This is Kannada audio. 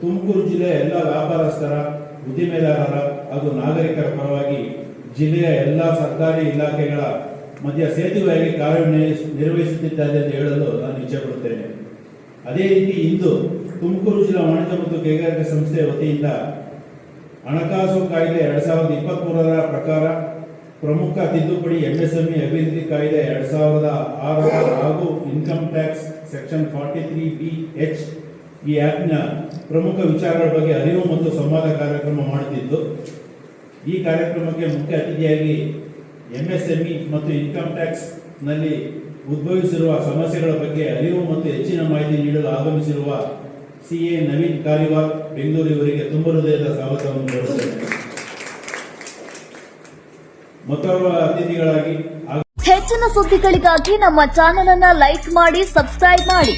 ತುಮಕೂರು ಜಿಲ್ಲೆಯ ಎಲ್ಲ ವ್ಯಾಪಾರಸ್ಥರ, ಉದ್ದಿಮೆದಾರರ ಹಾಗೂ ನಾಗರಿಕರ ಪರವಾಗಿ ಜಿಲ್ಲೆಯ ಎಲ್ಲ ಸರ್ಕಾರಿ ಇಲಾಖೆಗಳ ಮಧ್ಯ ಸೇತುವೆಯಾಗಿ ಕಾರ್ಯನಿರ್ವಹಿಸುತ್ತಿದ್ದಾರೆ ನಿರ್ವಹಿಸುತ್ತಿದ್ದಾರೆ ಎಂದು ಹೇಳಲು ನಾನು ಇಚ್ಛೆಪಡುತ್ತೇನೆ. ಅದೇ ರೀತಿ ಇಂದು ತುಮಕೂರು ಜಿಲ್ಲಾ ವಾಣಿಜ್ಯ ಮತ್ತು ಕೈಗಾರಿಕಾ ಸಂಸ್ಥೆಯ ವತಿಯಿಂದ ಹಣಕಾಸು ಕಾಯ್ದೆ ಎರಡ್ ಸಾವಿರದ ಇಪ್ಪತ್ತ್ ಮೂರರ ಪ್ರಕಾರ ಪ್ರಮುಖ ತಿದ್ದುಪಡಿ ಎಂಎಸ್ಎಂಇ ಅಭಿವೃದ್ಧಿ ಕಾಯ್ದೆ ಎರಡ್ ಸಾವಿರದ ಆರರ ಹಾಗೂ income tax section forty three B H ಈ ಆ್ಯಪ್ನ ಪ್ರಮುಖ ವಿಚಾರಗಳ ಬಗ್ಗೆ ಅರಿವು ಮತ್ತು ಸಂವಾದ ಕಾರ್ಯಕ್ರಮ ಮಾಡುತ್ತಿದ್ದು, ಈ ಕಾರ್ಯಕ್ರಮಕ್ಕೆ ಮುಖ್ಯ ಅತಿಥಿಯಾಗಿ ಎಂಎಸ್ಎಂಇ ಮತ್ತು ಇನ್ಕಮ್ ಟ್ಯಾಕ್ಸ್ನಲ್ಲಿ ಉದ್ಭವಿಸಿರುವ ಸಮಸ್ಯೆಗಳ ಬಗ್ಗೆ ಅರಿವು ಮತ್ತು ಹೆಚ್ಚಿನ ಮಾಹಿತಿ ನೀಡಲು ಆಗಮಿಸಿರುವ ಸಿ ಎ ನವೀನ್ ಕಾರಿವಾರ್ ಬೆಂಗಳೂರು ಇವರಿಗೆ ತುಂಬ ಹೃದಯದ ಸ್ವಾಗತವನ್ನು ಕೋರುತ್ತೇನೆ. ಮತ್ತೊಬ್ಬ ಅತಿಥಿಗಳಾಗಿ ಹೆಚ್ಚಿನ ಸುದ್ದಿಗಳಿಗಾಗಿ ನಮ್ಮ ಚಾನೆಲ್ ಅನ್ನ ಲೈಕ್ ಮಾಡಿ, ಸಬ್ಸ್ಕ್ರೈಬ್ ಮಾಡಿ.